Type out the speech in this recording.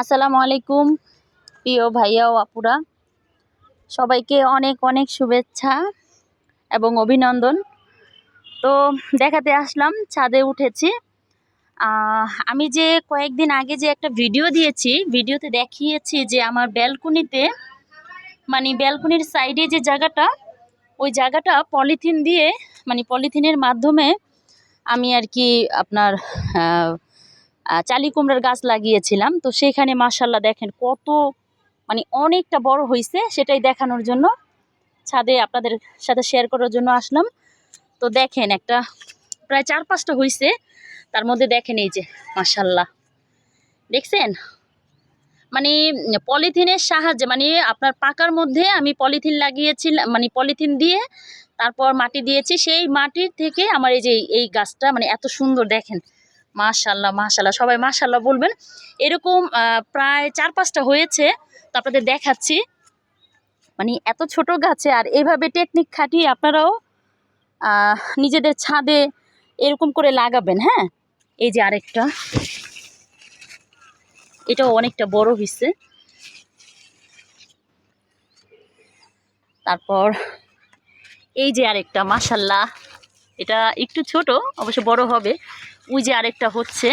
আসসালামু আলাইকুম, প্রিয় ভাইয়া ও আপুরা। সবাইকে অনেক অনেক শুভেচ্ছা এবং অভিনন্দন। তো দেখাতে আসলাম, ছাদে উঠেছি। আমি যে কয়েকদিন আগে যে একটা ভিডিও দিয়েছি, ভিডিওতে দেখিয়েছি যে আমার ব্যালকনিতে মানে ব্যালকনির সাইডে যে জায়গাটা, ওই জায়গাটা পলিথিন দিয়ে মানে পলিথিনের মাধ্যমে আমি আর কি আপনার চালি কুমড়ার গাছ লাগিয়েছিলাম। তো সেখানে মাসাল্লাহ দেখেন কত মানে অনেকটা বড় হয়েছে সেটাই দেখানোর জন্য। ছাদে আপনাদের সাথে শেয়ার করার জন্য আসলাম। তো দেখেন একটা, প্রায় চার পাঁচটা হয়েছে তার মধ্যে দেখেন এই যে মাসাল্লাহ দেখছেন? মানে পলিথিনের সাহায্যে মানে আপনার পাকার মধ্যে আমি পলিথিন লাগিয়েছিলাম মানে পলিথিন দিয়ে তারপর মাটি দিয়েছি। সেই মাটির থেকে আমার এই যে এই গাছটা মানে এত সুন্দর দেখেন। মাশাল্লাহ মাশাল্লাহ সবাই মাশাল্লাহ বলবেন। এরকম প্রায় চার পাঁচটা হয়েছে, তো আপনাদের দেখাচ্ছি। মানে এত ছোট গাছে, আর এভাবে টেকনিক খাটিয়ে আপনারাও নিজেদের ছাদে এরকম করে লাগাবেন হ্যাঁ? এই যে আরেকটা। এটাও অনেকটা বড় হয়েছে তারপর এই যে আরেকটা মাশাল্লাহ এটা একটু ছোট, অবশ্য বড় হবে। ওই যে আরেকটা হচ্ছে।